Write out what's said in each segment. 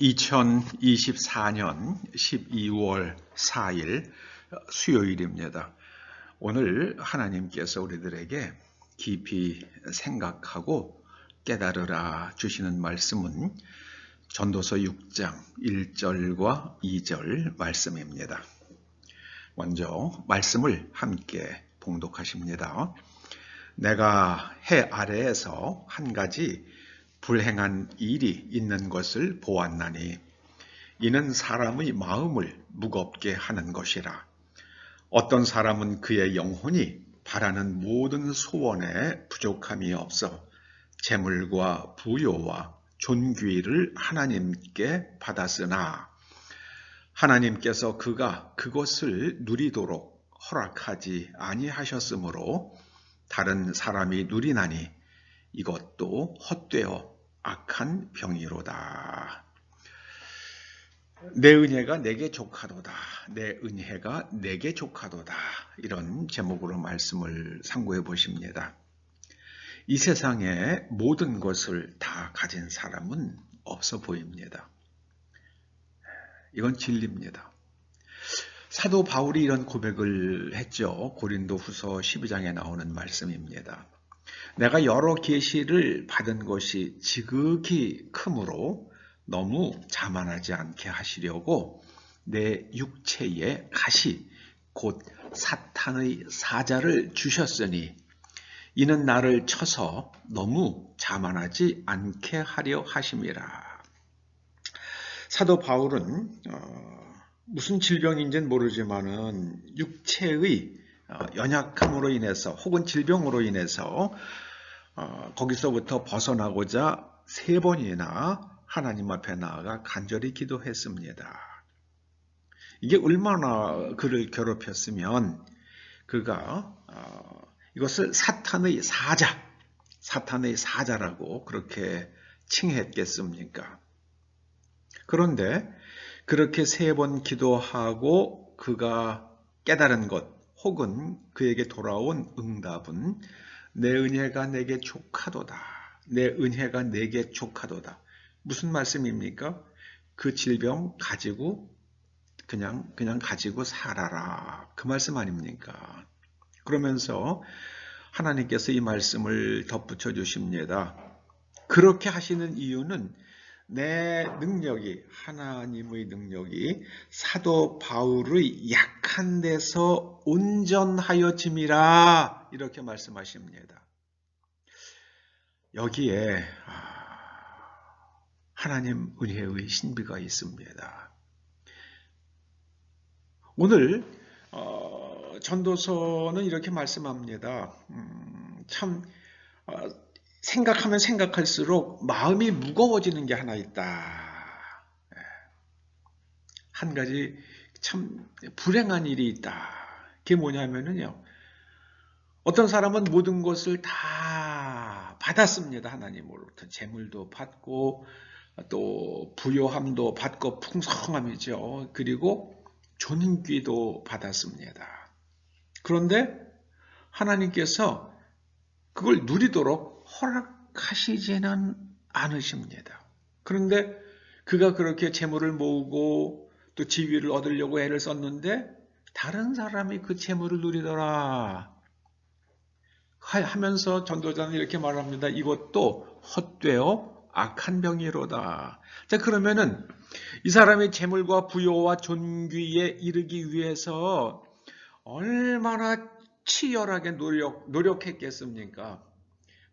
2024년 12월 4일 수요일입니다. 오늘 하나님께서 우리들에게 깊이 생각하고 깨달으라 주시는 말씀은 전도서 6장 1절과 2절 말씀입니다. 먼저 말씀을 함께 봉독하십니다. 내가 해 아래에서 한 가지 불행한 일이 있는 것을 보았나니 이는 사람의 마음을 무겁게 하는 것이라. 어떤 사람은 그의 영혼이 바라는 모든 소원에 부족함이 없어 재물과 부요와 존귀를 하나님께 받았으나 하나님께서 그가 그것을 누리도록 허락하지 아니하셨으므로 다른 사람이 누리나니 이것도 헛되어 악한 병이로다. 내 은혜가 내게 족하도다. 내 은혜가 내게 족하도다. 이런 제목으로 말씀을 상고해 보십니다. 이 세상에 모든 것을 다 가진 사람은 없어 보입니다. 이건 진리입니다. 사도 바울이 이런 고백을 했죠. 고린도 후서 12장에 나오는 말씀입니다. 내가 여러 계시를 받은 것이 지극히 크므로 너무 자만하지 않게 하시려고 내 육체에 가시 곧 사탄의 사자를 주셨으니 이는 나를 쳐서 너무 자만하지 않게 하려 하심이라. 사도 바울은 어, 무슨 질병인지는 모르지만은 육체의 어, 연약함으로 인해서 혹은 질병으로 인해서 어, 거기서부터 벗어나고자 세 번이나 하나님 앞에 나아가 간절히 기도했습니다. 이게 얼마나 그를 괴롭혔으면 그가 어, 이것을 사탄의 사자, 사탄의 사자라고 그렇게 칭했겠습니까? 그런데 그렇게 세 번 기도하고 그가 깨달은 것 혹은 그에게 돌아온 응답은 내 은혜가 내게 족하도다. 내 은혜가 내게 족하도다. 무슨 말씀입니까? 그 질병 가지고 그냥 그냥 가지고 살아라. 그 말씀 아닙니까? 그러면서 하나님께서 이 말씀을 덧붙여 주십니다. 그렇게 하시는 이유는 내 능력이 하나님의 능력이 사도 바울의 약한 데서 온전하여짐이라 이렇게 말씀하십니다. 여기에 하나님 은혜의 신비가 있습니다. 오늘 어, 전도서는 이렇게 말씀합니다. 음, 참 어, 생각하면 생각할수록 마음이 무거워지는 게 하나 있다. 예. 한 가지 참 불행한 일이 있다. 그게 뭐냐면요. 어떤 사람은 모든 것을 다 받았습니다. 하나님으로부터. 재물도 받고 또 부요함도 받고 풍성함이죠. 그리고 존귀도 받았습니다. 그런데 하나님께서 그걸 누리도록 허락하시지는 않으십니다. 그런데 그가 그렇게 재물을 모으고 또 지위를 얻으려고 애를 썼는데 다른 사람이 그 재물을 누리더라. 하면서 전도자는 이렇게 말합니다. 이것도 헛되어 악한 병이로다. 자, 그러면은 이 사람의 재물과 부요와 존귀에 이르기 위해서 얼마나 치열하게 노력, 노력했겠습니까?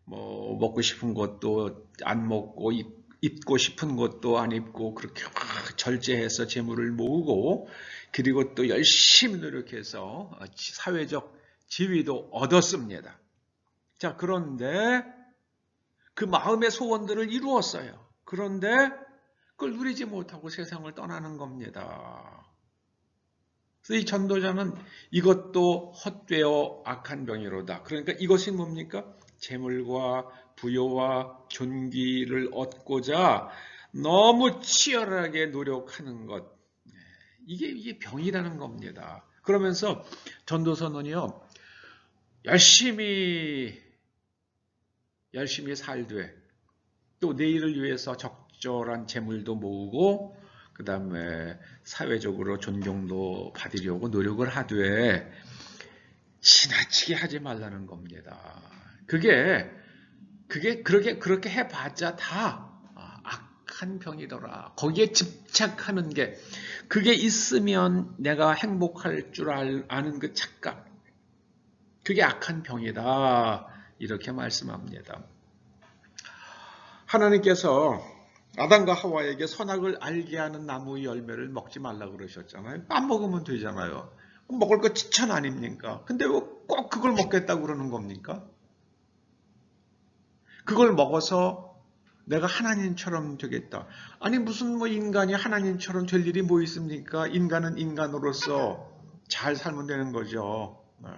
뭐, 먹고 싶은 것도 안 먹고, 입, 입고 싶은 것도 안 입고, 그렇게 막 절제해서 재물을 모으고, 그리고 또 열심히 노력해서 사회적 지위도 얻었습니다. 자, 그런데 그 마음의 소원들을 이루었어요. 그런데 그걸 누리지 못하고 세상을 떠나는 겁니다. 그래서 이 전도자는 이것도 헛되어 악한 병이로다. 그러니까 이것이 뭡니까? 재물과 부여와 존귀를 얻고자 너무 치열하게 노력하는 것. 이게, 이게 병이라는 겁니다. 그러면서 전도서는요, 열심히 열심히 살되 또 내일을 위해서 적, 적절한 재물도 모으고 그 다음에 사회적으로 존경도 받으려고 노력을 하되 지나치게 하지 말라는 겁니다. 그게 그게 그렇게 그렇게 해봤자 다 한 병이더라. 거기에 집착하는 게 그게 있으면 내가 행복할 줄 알- 아는 그 착각 그게 악한 병이다. 이렇게 말씀합니다. 하나님께서 아담과 하와에게 선악을 알게 하는 나무의 열매를 먹지 말라 그러셨잖아요. 안 먹으면 되잖아요. 먹을 거 지천 아닙니까? 근데 왜 꼭 그걸 먹겠다고 그러는 겁니까? 그걸 먹어서 내가 하나님처럼 되겠다. 아니 무슨 뭐 인간이 하나님처럼 될 일이 뭐 있습니까? 인간은 인간으로서 잘 살면 되는 거죠. 네.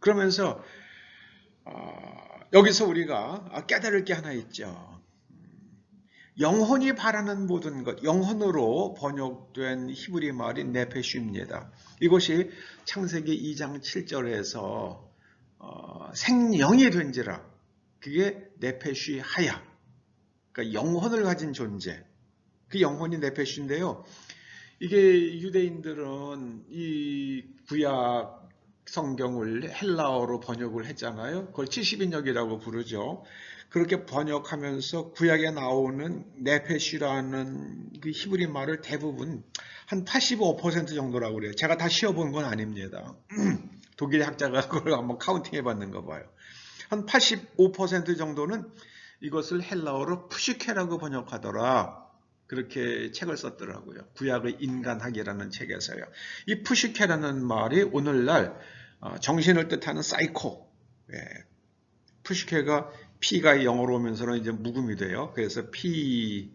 그러면서 어, 여기서 우리가 깨달을 게 하나 있죠. 영혼이 바라는 모든 것, 영혼으로 번역된 히브리 말인 네페슈입니다. 이것이 창세기 2장 7절에서 어, 생영이 된지라 그게 네페슈 하야. 그러니까 영혼을 가진 존재. 그 영혼이 네페슈인데요. 이게 유대인들은 이 구약 성경을 헬라어로 번역을 했잖아요. 그걸 70인역이라고 부르죠. 그렇게 번역하면서 구약에 나오는 네페슈라는 그 히브리 말을 대부분 한 85% 정도라고 그래요. 제가 다 쉬어본 건 아닙니다. 독일 학자가 그걸 한번 카운팅 해봤는가 봐요. 한 85% 정도는 이것을 헬라어로 푸시케라고 번역하더라. 그렇게 책을 썼더라고요. 구약의 인간학이라는 책에서요. 이 푸시케라는 말이 오늘날 어, 정신을 뜻하는 사이코. 예. 푸시케가 P가 영어로 오면서는 이제 묵음이 돼요. 그래서 P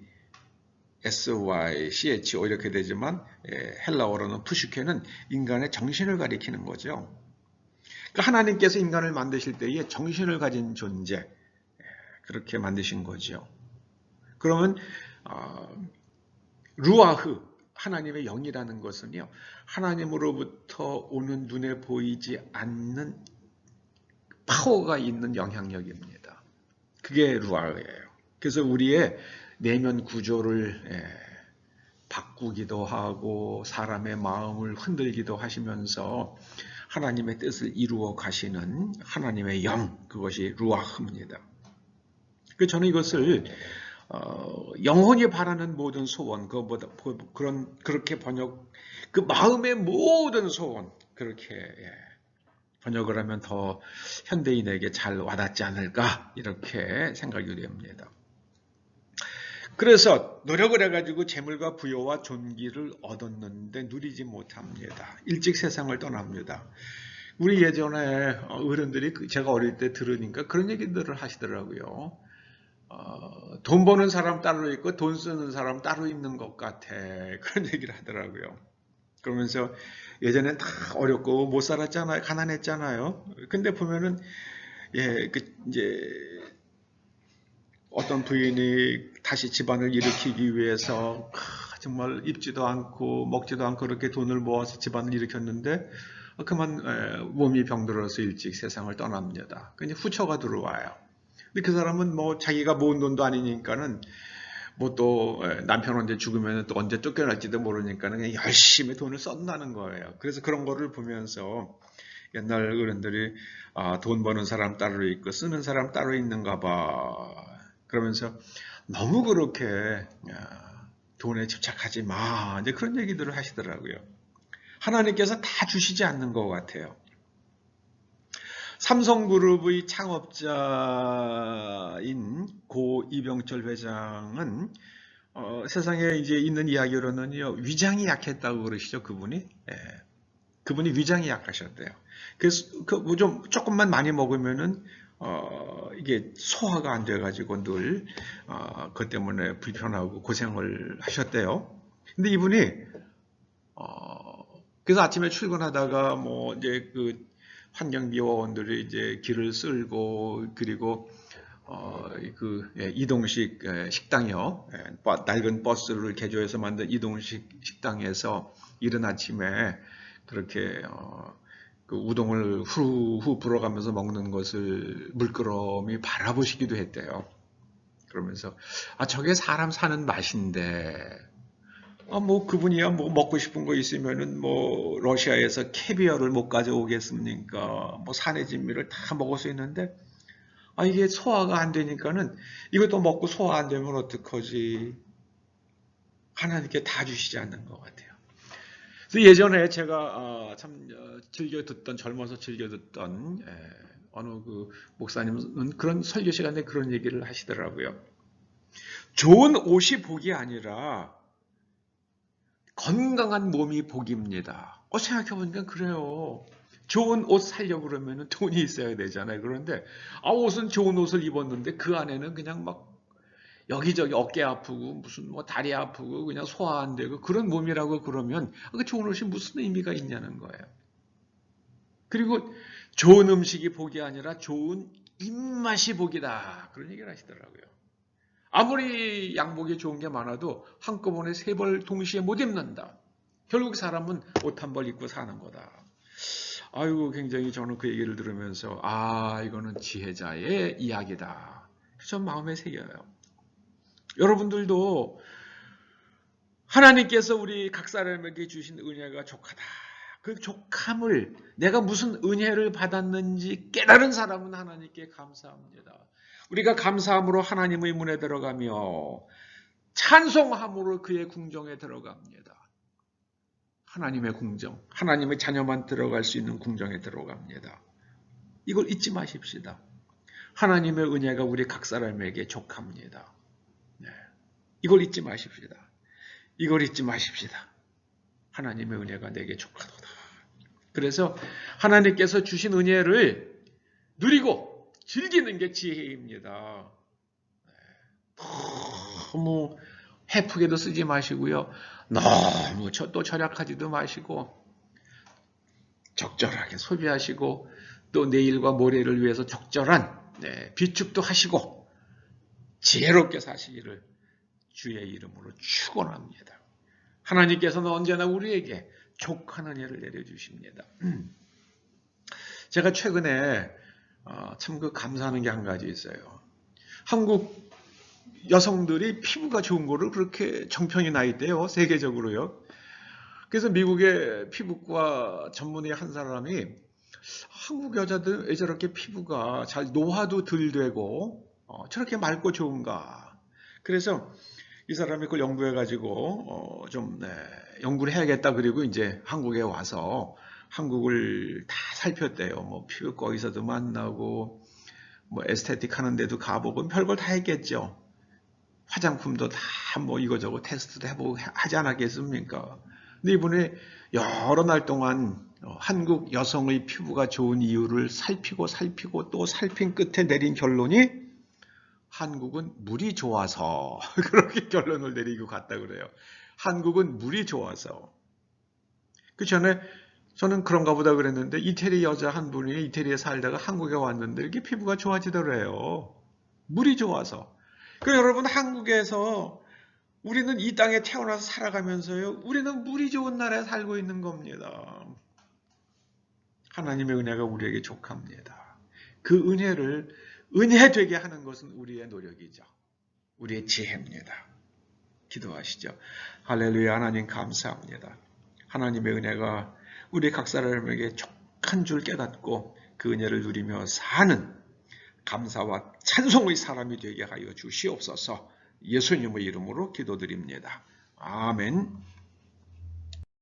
SY, CHO 이렇게 되지만 예, 헬라어로는 푸시케는 인간의 정신을 가리키는 거죠. 그러니까 하나님께서 인간을 만드실 때에 정신을 가진 존재 예, 그렇게 만드신 거죠. 그러면 어, 루아흐 하나님의 영이라는 것은요 하나님으로부터 오는 눈에 보이지 않는 파워가 있는 영향력입니다. 그게 루아흐예요. 그래서 우리의 내면 구조를 예, 바꾸기도 하고 사람의 마음을 흔들기도 하시면서 하나님의 뜻을 이루어 가시는 하나님의 영 그것이 루아흐입니다. 그 저는 이것을 어, 영혼이 바라는 모든 소원 그보다 그런 그렇게 번역 그 마음의 모든 소원 그렇게 예, 번역을 하면 더 현대인에게 잘 와닿지 않을까 이렇게 생각이 됩니다. 그래서 노력을 해가지고 재물과 부여와 존귀를 얻었는데 누리지 못합니다. 일찍 세상을 떠납니다. 우리 예전에 어른들이 그 제가 어릴 때 들으니까 그런 얘기들을 하시더라고요. 어, 돈 버는 사람 따로 있고 돈 쓰는 사람 따로 있는 것 같아. 그런 얘기를 하더라고요. 그러면서 예전엔 다 어렵고 못 살았잖아요. 가난했잖아요. 근데 보면은 예, 그 이제 어떤 부인이 다시 집안을 일으키기 위해서 정말 입지도 않고 먹지도 않고 그렇게 돈을 모아서 집안을 일으켰는데 그만 몸이 병들어서 일찍 세상을 떠납니다. 근데 후처가 들어와요. 근데 그 사람은 뭐 자기가 모은 돈도 아니니까는 뭐 또 남편 언제 죽으면 또 언제 쫓겨날지도 모르니까는 그냥 열심히 돈을 썼다는 거예요. 그래서 그런 거를 보면서 옛날 어른들이 아, 돈 버는 사람 따로 있고 쓰는 사람 따로 있는가 봐. 그러면서 너무 그렇게 돈에 집착하지 마. 이제 그런 얘기들을 하시더라고요. 하나님께서 다 주시지 않는 것 같아요. 삼성그룹의 창업자인 고 이병철 회장은 어, 세상에 이제 있는 이야기로는요 위장이 약했다고 그러시죠 그분이 예. 그분이 위장이 약하셨대요. 그래서 그좀 조금만 많이 먹으면은 어, 이게 소화가 안 돼가지고 늘, 어, 그 때문에 불편하고 고생을 하셨대요. 근데 이분이, 어, 그래서 아침에 출근하다가 뭐, 이제 그 환경미화원들이 이제 길을 쓸고, 그리고, 어, 그, 예, 이동식 예, 식당이요. 예, 낡은 버스를 개조해서 만든 이동식 식당에서 이른 아침에 그렇게, 어, 그 우동을 후후 불어가면서 먹는 것을 물끄러미 바라보시기도 했대요. 그러면서 아 저게 사람 사는 맛인데 아 뭐 그분이야 뭐 먹고 싶은 거 있으면은 뭐 러시아에서 캐비어를 못 가져오겠습니까? 뭐 산의 진미를 다 먹을 수 있는데 아 이게 소화가 안 되니까는 이것도 먹고 소화 안 되면 어떡하지? 하나님께 다 주시지 않는 것 같아요. 그래서 예전에 제가 어, 참 어, 즐겨 듣던 젊어서 즐겨 듣던 에, 어느 그 목사님은 그런 설교 시간에 그런 얘기를 하시더라고요. 좋은 옷이 복이 아니라 건강한 몸이 복입니다. 어, 생각해보니까 그래요. 좋은 옷 살려고 그러면 돈이 있어야 되잖아요. 그런데, 아, 옷은 좋은 옷을 입었는데 그 안에는 그냥 막 여기저기 어깨 아프고 무슨 뭐 다리 아프고 그냥 소화 안 되고 그런 몸이라고 그러면 그 좋은 옷이 무슨 의미가 있냐는 거예요. 그리고 좋은 음식이 복이 아니라 좋은 입맛이 복이다. 그런 얘기를 하시더라고요. 아무리 양복이 좋은 게 많아도 한꺼번에 세 벌 동시에 못 입는다. 결국 사람은 옷 한 벌 입고 사는 거다. 아이고 굉장히 저는 그 얘기를 들으면서 아 이거는 지혜자의 이야기다. 전 마음에 새겨요. 여러분들도 하나님께서 우리 각 사람에게 주신 은혜가 족하다. 그 족함을 내가 무슨 은혜를 받았는지 깨달은 사람은 하나님께 감사합니다. 우리가 감사함으로 하나님의 문에 들어가며 찬송함으로 그의 궁정에 들어갑니다. 하나님의 궁정, 하나님의 자녀만 들어갈 수 있는 궁정에 들어갑니다. 이걸 잊지 마십시다. 하나님의 은혜가 우리 각 사람에게 족합니다. 네. 이걸 잊지 마십시다. 이걸 잊지 마십시다. 하나님의 은혜가 내게 족하도다. 그래서 하나님께서 주신 은혜를 누리고 즐기는 게 지혜입니다. 네. 너무 해프게도 쓰지 마시고요. 너무 또 절약하지도 마시고 적절하게 소비하시고 또 내일과 모레를 위해서 적절한 네, 비축도 하시고 지혜롭게 사시기를 주의 이름으로 축원합니다. 하나님께서는 언제나 우리에게 족하는 예를 내려주십니다. 제가 최근에 어, 참그 감사하는 게 한 가지 있어요. 한국 여성들이 피부가 좋은 거를 그렇게 정평이 나 있대요. 세계적으로요. 그래서 미국의 피부과 전문의 한 사람이 한국 여자들 왜 저렇게 피부가 잘 노화도 덜 되고 어, 저렇게 맑고 좋은가. 그래서 이 사람이 그걸 연구해가지고 어, 좀 네, 연구를 해야겠다. 그리고 이제 한국에 와서 한국을 다 살폈대요. 뭐 피부과 의사도 만나고 뭐 에스테틱 하는데도 가보고 별걸 다 했겠죠. 화장품도 다 뭐 이거저거 테스트도 해보고 하지 않았겠습니까? 근데 이분이 여러 날 동안 어, 한국 여성의 피부가 좋은 이유를 살피고 살피고 또 살핀 끝에 내린 결론이 한국은 물이 좋아서 그렇게 결론을 내리고 갔다 그래요. 한국은 물이 좋아서. 그 전에 저는 그런가 보다 그랬는데 이태리 여자 한 분이 이태리에 살다가 한국에 왔는데 이렇게 피부가 좋아지더래요. 물이 좋아서. 그 여러분 한국에서 우리는 이 땅에 태어나서 살아가면서요. 우리는 물이 좋은 나라에 살고 있는 겁니다. 하나님의 은혜가 우리에게 족합니다. 그 은혜를 은혜 되게 하는 것은 우리의 노력이죠. 우리의 지혜입니다. 기도하시죠. 할렐루야 하나님 감사합니다. 하나님의 은혜가 우리 각 사람에게 족한 줄 깨닫고 그 은혜를 누리며 사는 감사와 찬송의 사람이 되게 하여 주시옵소서 예수님의 이름으로 기도드립니다. 아멘.